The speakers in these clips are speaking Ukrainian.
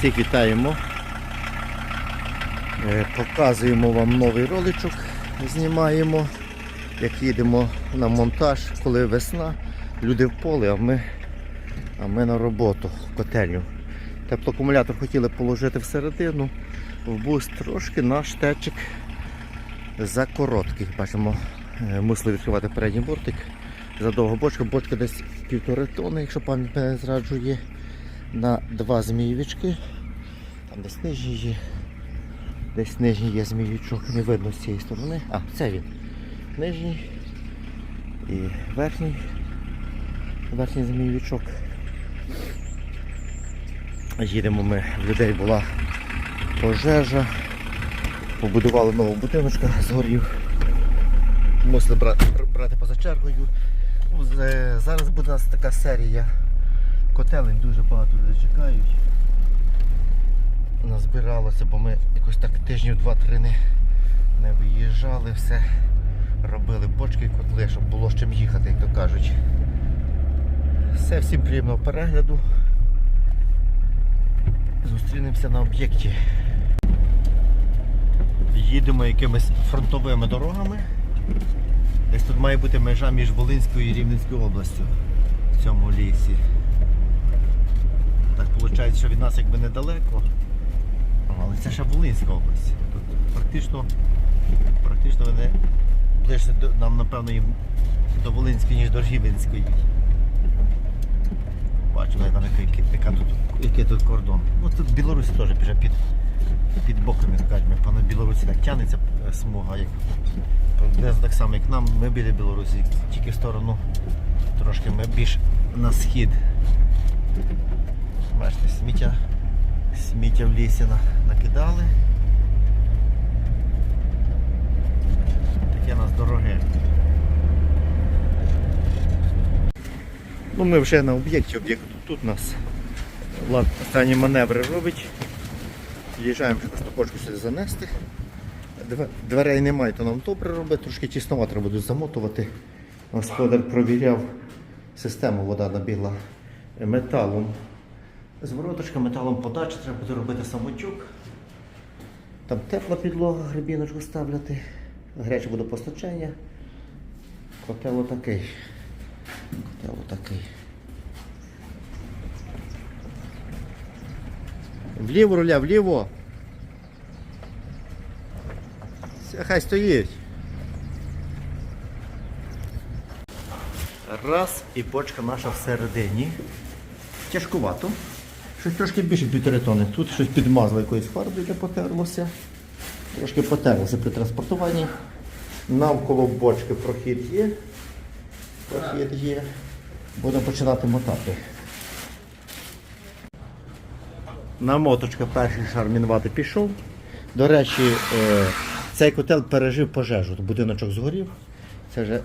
Всіх вітаємо. Е, Показуємо вам новий роличок. Знімаємо, як їдемо на монтаж, коли весна, люди в поле, а ми, а ми на роботу в котельню. Теплоакумулятор хотіли положити всередину, в буст трошки наш течик за короткий. Бачимо, е, мусили відкривати передній бортик. Задовго бочка, бочка десь півтори тони, якщо пам'ять не зраджує, на два змієвички. Десь нижній є. Десь нижній є зміючок, не видно з цієї сторони. А, це він. Нижній і верхній. Верхній зміючок. Їдемо ми, в людей була пожежа. Побудували нову будиночка, згорів. Мусили брати, брати поза чергою. Ну, Зараз буде у нас така серія котелень, дуже багато людей чекають. Назбиралося, бо ми якось так тижнів два-три не, не виїжджали, все робили бочки і котли, щоб було з чим їхати, як то кажуть. Все, всім приємного перегляду. Зустрінемося на об'єкті. Їдемо якимись фронтовими дорогами. Десь тут має бути межа між Волинською і Рівненською областю в цьому лісі. Так виходить, що від нас якби недалеко. Але це ще Волинська область. Тут практично, практично вони ближче до, нам, напевно, їм до Волинської, ніж до Рівненської. Бачимо, там який, яка тут, який тут кордон. Ну тут Білорусь теж вже під, під боком, як кажуть, Білорусі так тягнеться е, смуга, як приблизно так само, як нам, ми біля Білорусі, тільки в сторону трошки ми більш на схід. Бачите, сміття, сміття в лісі накидали. Таке у нас дороге. Ну, ми вже на об'єкті, об'єкт тут у нас. Влад останні маневри робить. Їжджаємо, щоб стопочку сюди занести. Дверей немає, то нам добре робить, трошки тісновато буду замотувати. Господар провіряв систему, вода набігла металом. Звороточка металом подачі, треба буде робити самотюк. Там тепла підлога, грибіночку ставляти, гаряче водопостачання. Котел отакий. Котел отакий. Вліво руля, вліво. Все, хай стоїть. Раз і бочка наша всередині. Тяжкувато. Щось трошки більше півтори тони. Тут щось підмазало якоюсь фарбою, де потерлося. Трошки потерлося при транспортуванні. Навколо бочки прохід є. Прохід є. Будемо починати мотати. Намоточка перший шар мінвати пішов. До речі, е, цей котел пережив пожежу. Будиночок згорів. Це вже,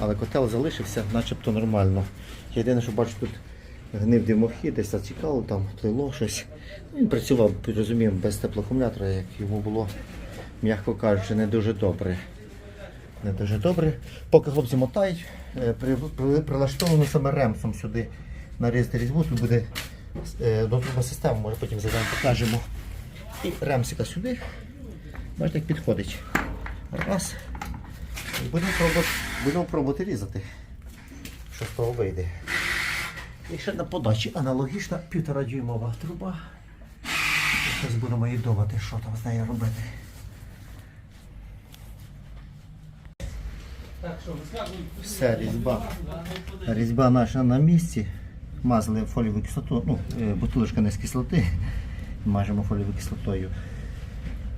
але котел залишився начебто нормально. Єдине, що бачу, тут гнив димохід, десь зацікало, там плило щось. Він працював, розуміємо, без теплоакумулятора, як йому було, м'яко кажучи, не дуже добре. Не дуже добре. Поки хлопці мотають, е, при, при, прилаштовано саме ремсом сюди нарізати різьбу, тут буде е, дотруба система, може потім задаємо покажемо. І ремсика сюди. Бачите, як підходить. Раз. І будемо пробувати, будемо пробувати різати. Що з того вийде. І ще на подачі аналогічна півтора дюймова труба. Зараз будемо її думати, що там з нею робити. Все, різьба. Різьба наша на місці. Мазали фолієву кислоту, ну, е, бутилочка не з кислоти. Мажемо фолієвою кислотою.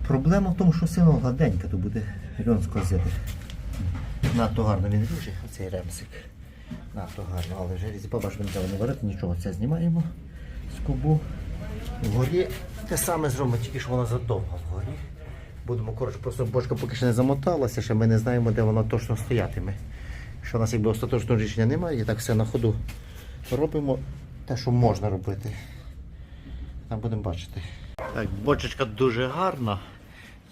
Проблема в тому, що сильно гладенька, то буде льон скользити. Надто гарно він ріже, оцей ремсик. Надто гарно, але вже різьба бачимо, не варити, нічого. Це знімаємо з кубу. Вгорі те саме зробимо, тільки що вона задовга вгорі. Будемо коротше, просто бочка поки ще не замоталася, ще ми не знаємо, де вона точно стоятиме. Що у нас якби остаточного рішення немає, і так все на ходу робимо те, що можна робити. Там будемо бачити. Так, бочечка дуже гарна.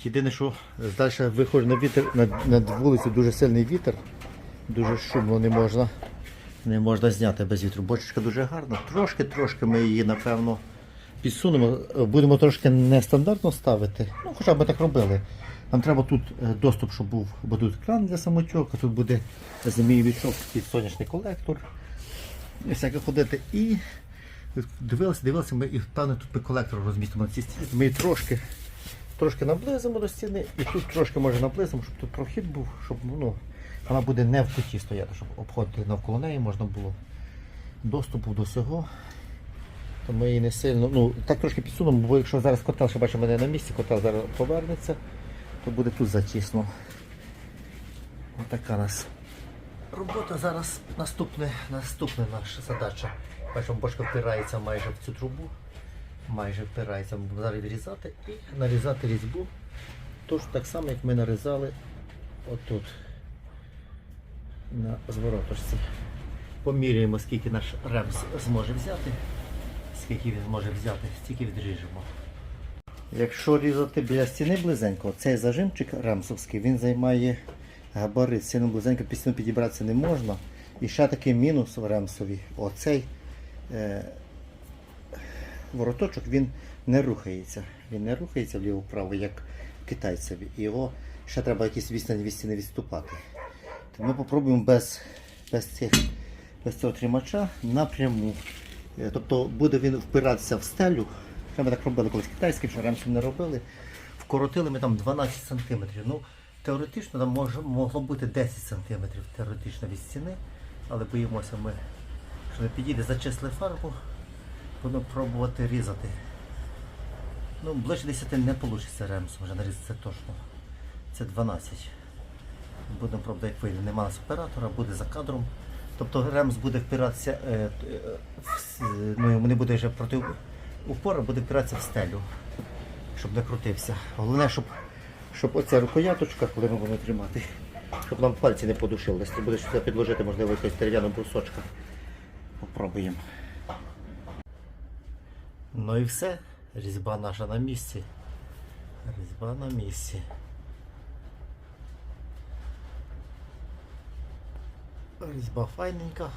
Єдине, що далі виходить на вітер, на, на вулицю дуже сильний вітер, дуже шумно не можна, не можна зняти без вітру. Бочечка дуже гарна. Трошки-трошки ми її, напевно, підсунемо, будемо трошки нестандартно ставити. Ну, хоча б ми так робили. Нам треба тут е, доступ, щоб був, бо тут кран для самочок, тут буде змійовичок під сонячний колектор. Всяке ходити. І дивилися, дивилися, ми і певно тут ми колектор розмістимо на цій стіні. Ми трошки, трошки наблизимо до стіни і тут трошки може наблизимо, щоб тут прохід був, щоб ну, вона буде не в куті стояти, щоб обходити навколо неї можна було доступу до всього. То ми її не сильно. Ну, так трошки підсунемо, бо якщо зараз котел, ще бачимо, мене на місці, котел зараз повернеться, то буде тут затісно. Отака нас робота зараз наступне, наступна наша задача. Бачимо, бочка впирається майже в цю трубу. Майже впирається. Зараз відрізати і нарізати різьбу. Тож так само, як ми нарізали отут на звороточці. Поміряємо, скільки наш ремс зможе взяти. Скільки він зможе взяти, стільки відріжемо. Якщо різати біля стіни близенько, цей зажимчик ремсовський, він займає габарит. Сильно близенько під стіну підібратися не можна. І ще такий мінус в ремсові. Оцей е, вороточок він не рухається. Він не рухається вліво-вправо, як китайцеві. Його ще треба якісь відстані від стіни відступати. Ми попробуємо без, без, без цього тримача напряму. Е, Тобто буде він впиратися в стелю. Ще Ми так робили колись китайським, що раніше не робили. Вкоротили ми там 12 см. Ну, теоретично там може, могло бути 10 см теоретично від стіни, але боїмося ми, що не підійде, зачисли фарбу, будемо пробувати різати. Ну, ближче 10 не вийде ремсом, вже нарізати це точно. Це 12. Будемо пробувати, як вийде. Нема нас оператора, буде за кадром. Тобто ремс буде впиратися, е, е, в ну, йому не буде вже проти упора, буде впиратися в стелю, щоб не крутився. Головне, щоб, щоб оця рукояточка, коли ми будемо тримати, щоб нам пальці не подушились. Ти будеш сюди підложити, можливо, якийсь дерев'яного брусочка. Попробуємо. Ну і все. Різьба наша на місці. Різьба на місці. Різьба файненька.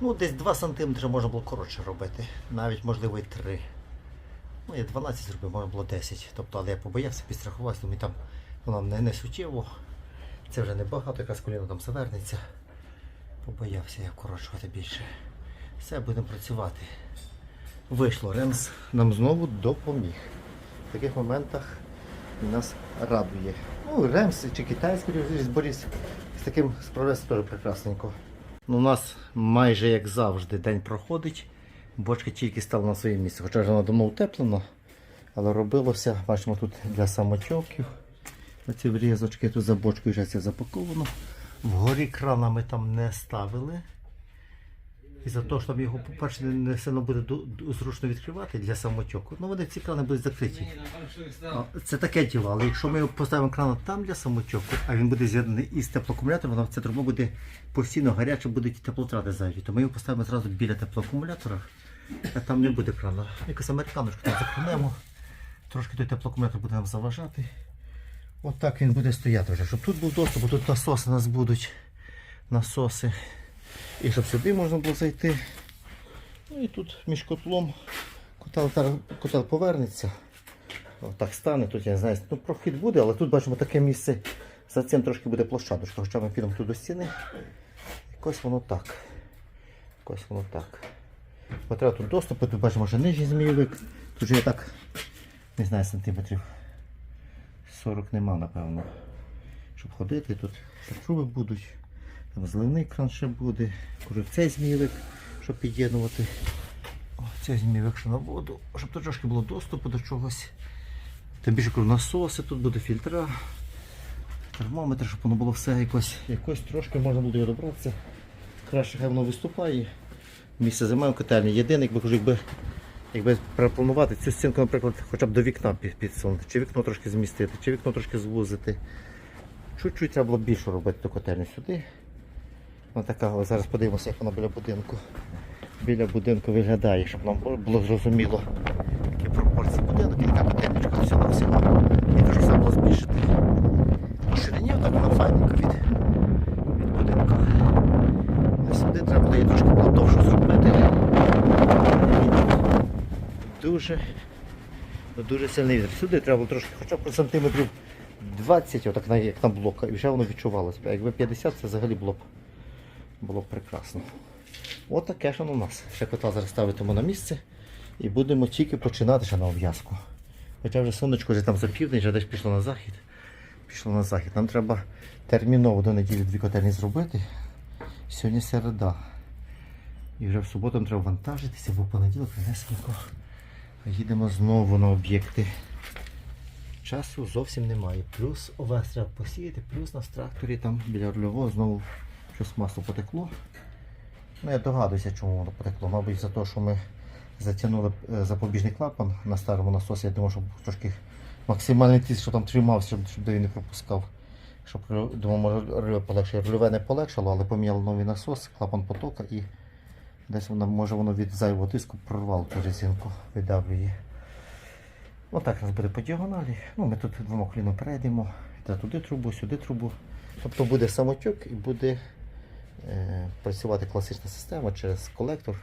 Ну, десь 2 см можна було коротше робити. Навіть можливо і 3. Ну, я 12 зробив, можна було 10. Тобто, але я побоявся, підстрахувався, думаю, там воно не, не суттєво. Це вже не багато, якраз коліно там завернеться. Побоявся я вкорочувати більше. Все, будемо працювати. Вийшло, Ремс нам знову допоміг. В таких моментах нас радує. Ну, Ремс чи китайський різьборіз з таким справляється теж прекрасненько. Ну, у нас майже як завжди день проходить. Бочка тільки стала на своє місце. Хоча вже вона давно утеплена, але робилося, бачимо, тут для самотьоків. Оці врізочки тут за бочкою вже це запаковано. Вгорі крана ми там не ставили. І за те, що там його, по-перше, не- сильно буде зручно відкривати для самотьоку. Ну вони ці крани будуть закриті. Це таке діло, але якщо ми поставимо кран там для самотьоку, а він буде з'єднаний із теплоакумулятором, вона ця труба буде постійно гаряча, будуть теплотрати зайві. То ми його поставимо зразу біля теплоакумулятора, а там не буде крана. Якось американочку там закрунемо. Трошки той теплоакумулятор буде нам заважати. От він буде стояти вже. Щоб тут був доступ, бо тут насоси у нас будуть. Насоси. І щоб сюди можна було зайти. Ну і тут між котлом котел, котел повернеться. Отак стане, тут я не знаю, ну прохід буде, але тут бачимо таке місце. За цим трошки буде площадочка, хоча ми підемо тут до стіни. Якось воно так. Якось воно так. Бо треба тут доступ, тут бачимо вже нижній змійовик. Тут же є так, не знаю, сантиметрів 40 нема, напевно. Щоб ходити, тут труби будуть. Там зливний кран ще буде. Кажу, цей змійовик, щоб під'єднувати. Цей змійовик ще на воду, щоб тут трошки було доступу до чогось. Тим більше кажу, насоси, тут буде фільтра, термометр, щоб воно було все якось, якось трошки можна буде його добратися. Краще хай воно виступає. Місце займає в котельні. Єдине, якби якби, якби перепланувати цю стінку, наприклад, хоча б до вікна підсунути, чи вікно трошки змістити, чи вікно трошки звузити. Чуть-чуть треба було більше робити до котельні сюди. Ось така, ось зараз подивимося, як воно біля будинку. Біля будинку виглядає, щоб нам було- зрозуміло, які пропорції будинок, і яка котельничка всього всього. І дуже все було збільшити. По ширині так воно файненько від, від будинку. Сюди треба її трошки було довше зробити. Дуже ну, дуже сильний вітер. Сюди треба було трошки, хоча б сантиметрів 20, отак як на блока, і вже воно відчувалося. Якби 50, це взагалі було б, було б прекрасно. От таке ж воно у нас. Ще кота зараз ставитимо на місце і будемо тільки починати ще на обв'язку. Хоча вже сонечко вже там за південь, вже десь пішло на захід. Пішло на захід. Нам треба терміново до неділі дві котельні зробити. Сьогодні середа. І вже в суботу треба вантажитися, бо понеділок нескільки. Їдемо знову на об'єкти. Часу зовсім немає. Плюс овес треба посіяти, плюс на тракторі там біля рульового знову щось масло потекло. Ну я догадуюся, чому воно потекло. Мабуть, за те, що ми затягнули е, запобіжний клапан на старому насосі. Я думаю, щоб трошки максимальний тиск, що там тримався, щоб, він не пропускав. Щоб думав, може рульове не полегшало, але поміняли новий насос, клапан потока і десь воно, може воно від зайвого тиску прорвало ту резинку, видавлює. Отак у нас буде по діагоналі. Ну, ми тут двома коліном перейдемо. Йде туди трубу, сюди трубу. Тобто буде самотюк і буде працювати класична система через колектор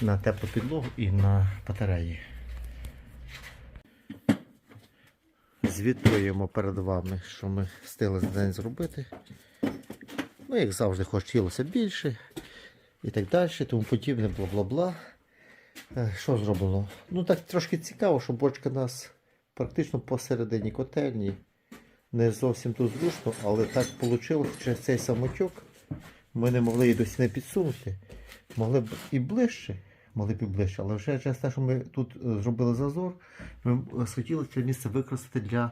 на теплу підлогу і на батареї. Звітуємо перед вами, що ми встигли за день зробити. Ну, як завжди, хотілося більше і так далі, тому подібне, бла-бла-бла. Е, Що зроблено? Ну так трошки цікаво, що бочка нас практично посередині котельні. Не зовсім тут зручно, але так вийшло через цей самотюк. Ми не могли її до стіни підсунути. Могли б і ближче, могли б і ближче, але вже через те, що ми тут е, зробили зазор, ми е, хотіли це місце використати для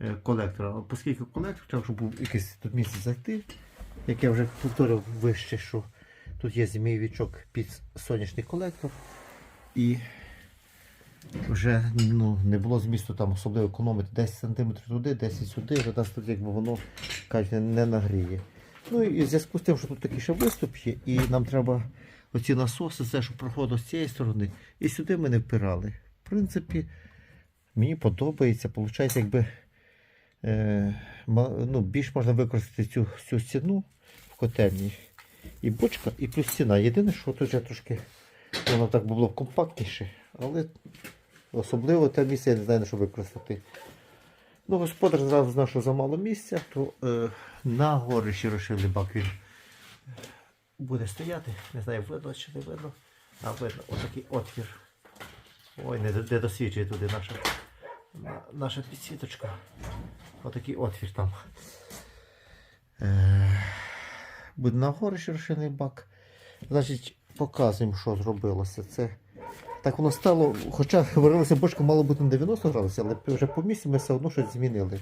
е, колектора. Оскільки колектор, треба, щоб був якийсь тут місце зайти, як я вже повторив вище, що тут є змійовичок під сонячний колектор. І вже ну, не було змісту там особливо економити 10 см туди, 10 сюди, вже нас тут якби воно кажуть, не нагріє. Ну і в зв'язку з тим, що тут такий ще виступ є, і нам треба оці насоси, це, що проходить з цієї сторони, і сюди ми не впирали. В принципі, мені подобається, виходить, якби е, ну, більш можна використати цю, цю стіну в котельні. І бочка, і плюс стіна. Єдине, що тут вже трошки воно так було компактніше, але особливо те місце я не знаю, на що використати. Ну, господар знав, що замало місця, то е, на горищі розширили бак він буде стояти. Не знаю, видно чи не видно. А видно, отакий отвір. Ой, не, не досвідчує туди наша, на- наша підсвіточка. Отакий отвір там. Е, буде на горищі розширений бак. Значить, показуємо, що зробилося. Це так воно стало, хоча варилася бочка мало бути на 90 градусів, але вже по місці ми все одно щось змінили.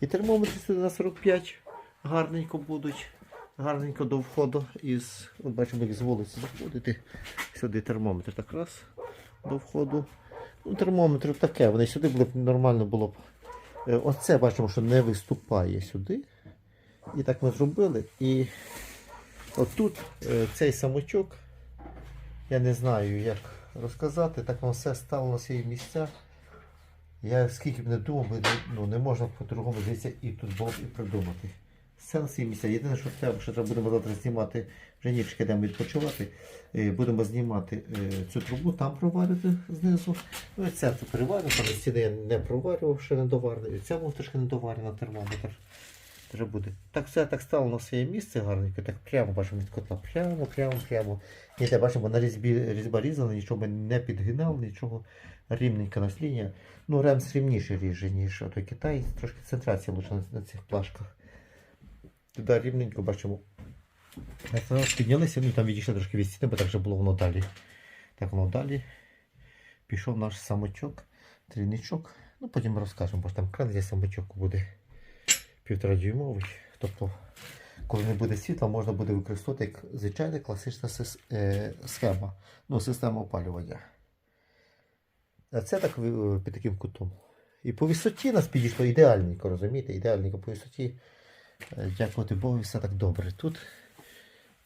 І термометри сюди на 45 гарненько будуть. Гарненько до входу із. От бачимо, як з вулиці заходити. Сюди термометр так раз до входу. Ну, термометр таке, вони сюди були б нормально було б. Е, Оце бачимо, що не виступає сюди. І так ми зробили. І отут е, цей самочок, я не знаю, як розказати, так воно все стало на свої місця. Я скільки б не думав, ну, не можна по-другому дивитися і тут було б і придумати. Все на свої місця. Єдине, що треба, що треба будемо завтра знімати, вже нічки йдемо відпочивати. Е, Будемо знімати е, цю трубу, там проварити знизу. Ну і це тут там стіни я не проварював, ще не доварений. І це був трошки недоварений термометр. Треба буде. Так все так стало на своє місце гарненько, так прямо бачимо від котла. Прямо, прямо, прямо. Ніде бачимо, на різьбі різьба різана, нічого не підгинав, нічого рівненька нас лінія. Ну, ремс рівніше ріже, ніж той Китай. Трошки центрація лише на, на цих плашках. Туди рівненько бачимо. Піднялися, ну там відійшли трошки від стіни, бо так вже було воно далі. Так воно далі. Пішов наш самочок, трійничок. Ну потім розкажемо, бо ж там кран є самочок буде півтора дюймовий. Тобто, коли не буде світла, можна буде використовувати як звичайна класична е, схема, ну, система опалювання. А це так під таким кутом. І по висоті нас підійшло ідеальненько, розумієте? Ідеальненько по висоті. Е, Дякувати Богу, все так добре. Тут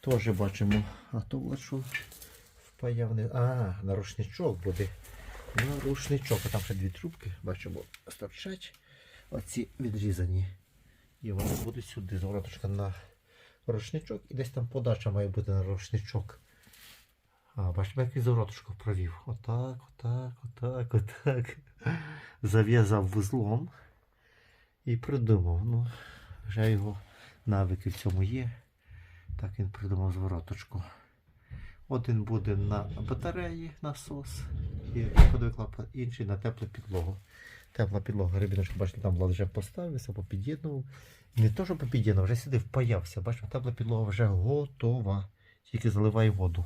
теж бачимо, а то що впаявний. А, нарушничок буде. Нарушничок. А там ще дві трубки, бачимо, стирчать. Оці відрізані. І вони будуть сюди. Звороточка на рушничок. І десь там подача має бути на рушничок. А, бачите, як він завороточку провів. Отак, отак, отак, отак. Зав'язав вузлом і придумав. Ну, вже його навики в цьому є. Так він придумав звороточку. Один буде на батареї насос і клапан, інший на теплу підлогу. Тепла підлога, рибіночка, бачите, там Влад вже поставився, попід'єднував. Не то, що попід'єднував, вже сюди впаявся. Бачите, тепла підлога вже готова. Тільки заливає воду.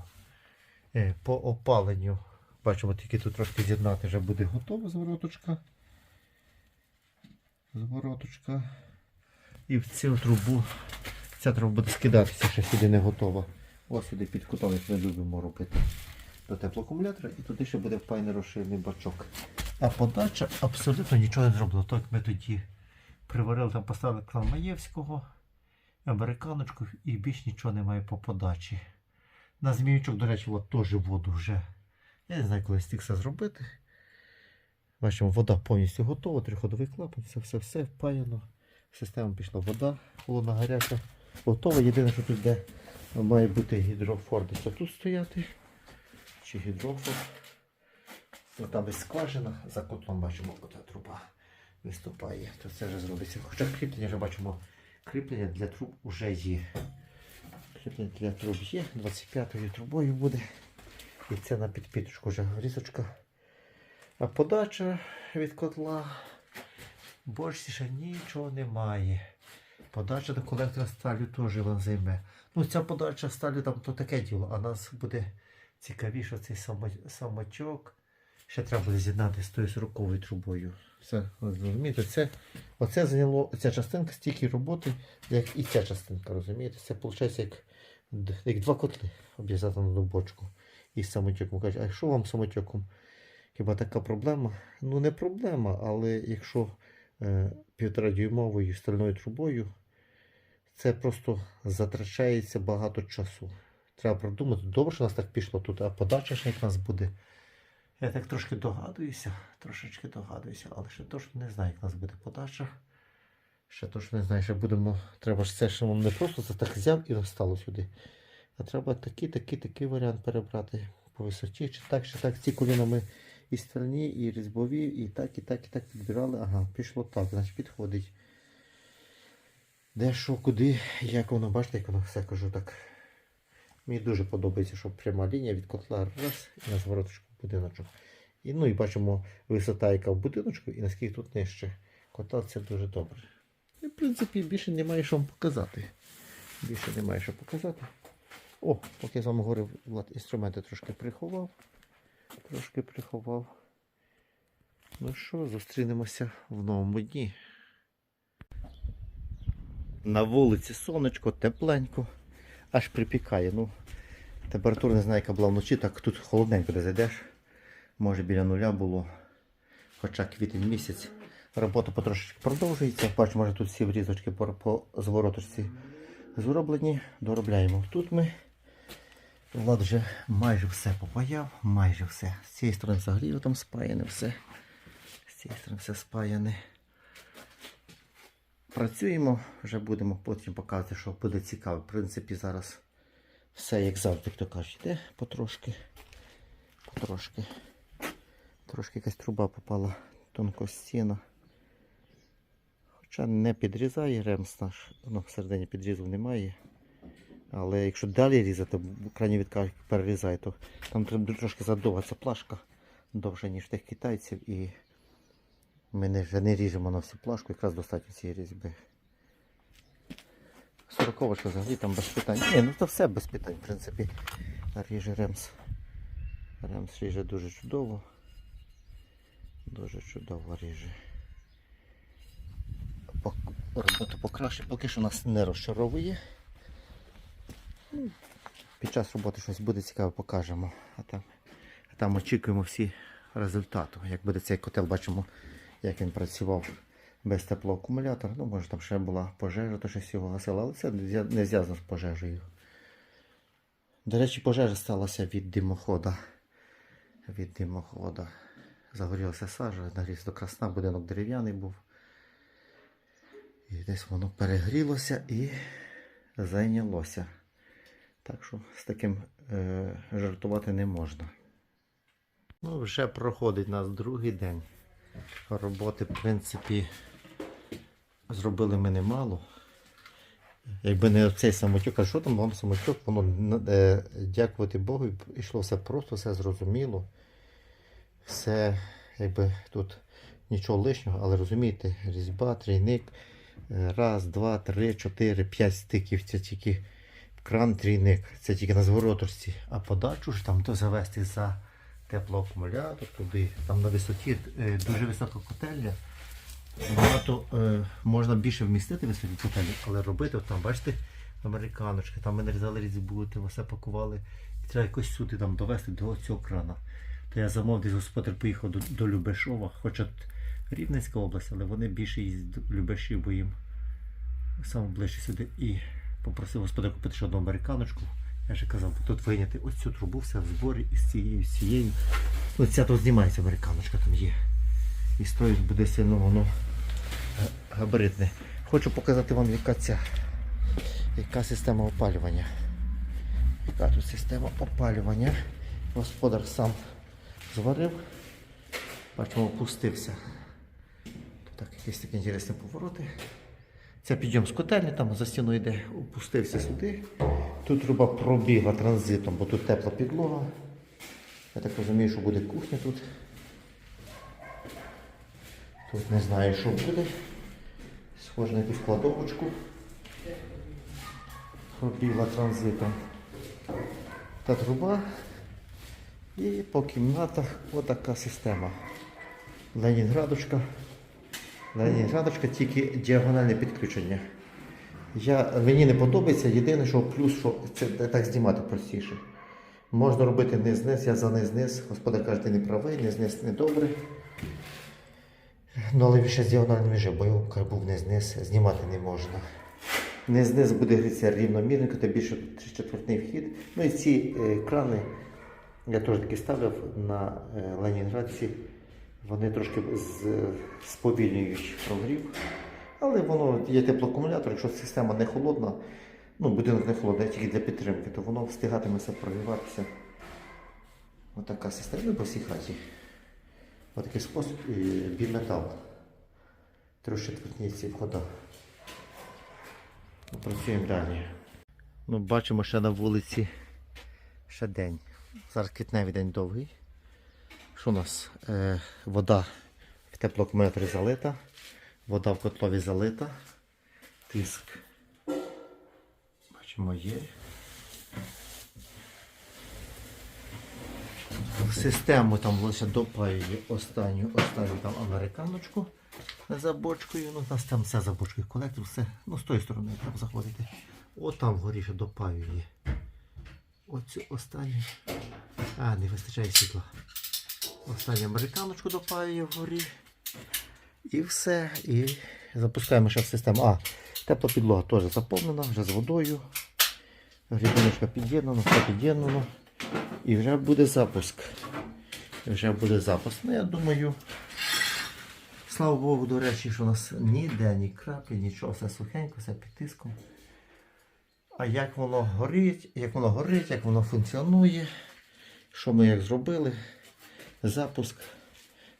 Е, По опаленню. Бачимо, тільки тут трошки з'єднати вже буде готова звороточка. Звороточка. І в цю трубу. Ця труба буде скидатися, ще сюди не готова. Ось сюди під кутом, як ми любимо робити до теплоакумулятора, і туди ще буде впаяний розширений бачок. А подача абсолютно нічого не зроблена. Так ми тоді приварили, там поставили клан Маєвського, американочку і більш нічого немає по подачі. На зміючок, до речі, от теж воду вже. Я не знаю, коли стік це зробити. Бачимо, вода повністю готова, триходовий клапан, все, все, все впаяно. В систему пішла вода, холодна гаряча. Готова. Єдине, що тут де має бути гідрофор десь тут стояти. Чи гідрофор. Ну, там десь скважина, за котлом бачимо, ота труба виступає. То це вже зробиться. Хоча кріплення вже бачимо, кріплення для труб вже є. Кріплення для труб є, 25-ю трубою буде. І це на підпіточку вже різочка. А подача від котла. Більше ще нічого немає. Подача до колектора сталі теж вам займе. Ну, ця подача сталі там то таке діло, а нас буде цікавіше цей самочок. Ще треба буде з'єднати з тою 40 трубою. Все, розумієте, це, оце зайняло ця частинка стільки роботи, як і ця частинка, розумієте? Це виходить як, як два котли обв'язати на бочку із самотеком. Кажуть, а що вам самотеком? Хіба така проблема? Ну не проблема, але якщо е, півтора дюймовою стальною трубою, це просто затрачається багато часу. Треба продумати. Добре, що у нас так пішло тут, а подача ще як у нас буде. Я так трошки догадуюся, трошечки догадуюся, але ще точно не знаю, як у нас буде подача. Ще точно не знаю, що будемо. Треба ж це, що не просто це так взяв і розстало сюди. А треба такий, такий, такий варіант перебрати по висоті. Чи так, чи так. Ці коліна ми і стальні, і різьбові, і так, і так, і так підбирали. Ага, пішло так, значить підходить. Де що, куди, як воно, бачите, як воно все кажу так. Мені дуже подобається, що пряма лінія від котла раз і на звороточку будиночок. І, ну і бачимо висота, яка в будиночку, і наскільки тут нижче. Котел це дуже добре. І, в принципі, більше немає що вам показати. Більше немає що показати. О, поки я з вами говорив, Влад, інструменти трошки приховав. Трошки приховав. Ну що, зустрінемося в новому дні. На вулиці сонечко, тепленько, аж припікає. Ну, температура не знаю, яка була вночі, так тут холодненько де зайдеш. Може біля нуля було. Хоча квітень місяць. Робота потрошечки продовжується. Бачу, може тут всі врізочки по, по звороточці зроблені. Доробляємо. Тут ми Влад вже майже все попаяв, майже все. З цієї сторони взагалі там спаяне все. З цієї сторони все спаяне. Працюємо, вже будемо потім показувати, що буде цікаво. В принципі, зараз все як завжди, хто каже, йде потрошки. Потрошки. Трошки якась труба попала тонко стіна. Хоча не підрізає ремс наш, ну, всередині підрізу немає. Але якщо далі різати, в крайній відказ перерізає, то там треба трошки задовга плашка довше, ніж тих китайців. І ми не, вже не ріжемо на всю плашку, якраз достатньо цієї різьби. Сороковочка взагалі там без питань. Ні, ну то все без питань, в принципі. Ріже ремс. Ремс ріже дуже чудово. Дуже чудово ріже. Роботу покраще, поки що нас не розчаровує. Під час роботи щось буде цікаве, покажемо. А там, а там очікуємо всі результату. Як буде цей котел, бачимо, як він працював без теплоакумулятора. Ну, може там ще була пожежа, то щось його гасило, але це не зв'язано з пожежею. До речі, пожежа сталася від димохода. Від димохода. Загорілася сажа, нагрівся до красна, будинок дерев'яний був. І десь воно перегрілося і зайнялося. Так що з таким е, жартувати не можна. Ну, вже проходить нас другий день. Роботи, в принципі, зробили ми немало. Якби не цей самотюк, а що там вам самотюк, воно е, дякувати Богу, йшло все просто, все зрозуміло. Все, якби тут нічого лишнього, але розумієте, різьба, трійник, е, раз, два, три, чотири, п'ять стиків, це тільки кран, трійник, це тільки на зворотості. А подачу ж там то завести за теплоакумулятор туди, там на висоті е, дуже висока котельня. Багато е, можна більше вмістити високі котельні, але робити, от там, бачите, американочки, там ми нарізали різьбу, там все пакували. І треба якось сюди там довести до цього крана. То я замовив, десь господар поїхав до, до Любешова, хоча Рівненська область, але вони більше їздять до Любешів, бо їм саме ближче сюди. І попросив господар купити ще одну американочку. Я ще казав, тут вийняти ось цю трубу, все в зборі із цією, з цією. Ну, ця тут знімається американочка, там є. І стоїть буде сильно воно е, габаритне. Хочу показати вам, яка ця яка система опалювання. Яка тут система опалювання. Господар сам зварив. Бачимо, опустився. Так, якісь такі інтересні повороти. Це підйом з котельні, там за стіною йде, опустився сюди. Тут труба пробігла транзитом, бо тут тепла підлога. Я так розумію, що буде кухня тут. Тут не знаю, що буде. Схоже на якусь кладовочку. Пробігла транзитом. Та труба. І по кімнатах отака система. Ленінградочка. Ленінградочка тільки діагональне підключення. Я, мені не подобається, єдине, що плюс, що це так знімати простіше. Можна робити низ-низ, я за низ-низ. Господар каже, ти не правий, низ-низ не добре. Ну, але ще з діагональним вже, бо його каже, був низ-низ, знімати не можна. Низ-низ буде грітися рівномірненько, тим більше четвертний вхід. Ну і ці е, крани я теж таки ставив на е, Ленінградці. Вони трошки сповільнюють прогрів. Але воно є теплоакумулятор, якщо система не холодна, ну будинок не холодний, тільки для підтримки, то воно встигатиме все прогріватися. Отака система по всій хаті. Отакий спосіб і біметал. Трьохчетвертні ці входа. Ну, Працюємо далі. Ну, бачимо ще на вулиці ще день. Зараз квітневий день довгий. Що у нас? Е, вода в теплоакумуляторі залита, вода в котлові залита, тиск. Бачимо є. В систему там лише допаює останню, останню там американочку за бочкою. Ну, у нас там все за бочкою. Колектор, все. Ну, з тої сторони там заходити. От там вгорі ще допаює. Оцю останню. А, не вистачає світла. Останню американочку допаює вгорі. І все. І запускаємо ще в систему. А, тепла підлога теж заповнена, вже з водою. Грібіночка під'єднана, все під'єднано. І вже буде запуск. І вже буде запуск. Ну, я думаю. Слава Богу, до речі, що у нас ніде, ні краплі, нічого, все сухенько, все під тиском. А як воно горить, як воно горить, як воно функціонує, що ми як зробили, запуск.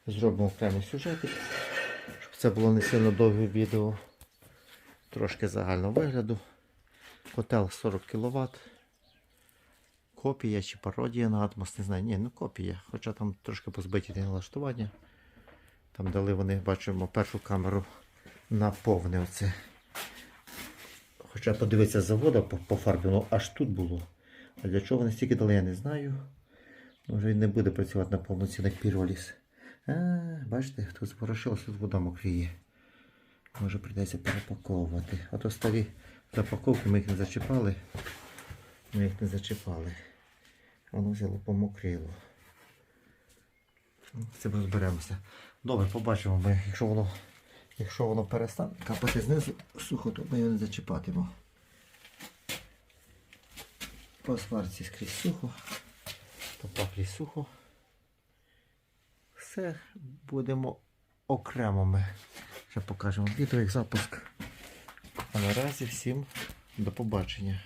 Зробимо окремий сюжетик, щоб це було не сильно довге відео. Трошки загального вигляду. Котел 40 кВт. Копія чи пародія на Атмос, не знаю. Ні, ну копія. Хоча там трошки позбиті налаштування. Там дали вони, бачимо, першу камеру на повне оце. Хоча подивитися завода по, по фарбі, воно аж тут було. А для чого вони стільки дали, я не знаю. Вже він не буде працювати на повноцінних піроліс. А, бачите, тут спорошилося, тут вода мокріє. Може прийдеться перепаковувати. А то старі запаковки ми їх не зачіпали. Ми їх не зачіпали. Воно взяло помокрило. Ну, З цим розберемося. Добре, побачимо ми, якщо воно, якщо воно перестане капати знизу сухо, то ми його не зачіпатимо. По сварці скрізь сухо, по паплі сухо. Все будемо окремо ми. Ще покажемо відео як запуск. А наразі всім до побачення.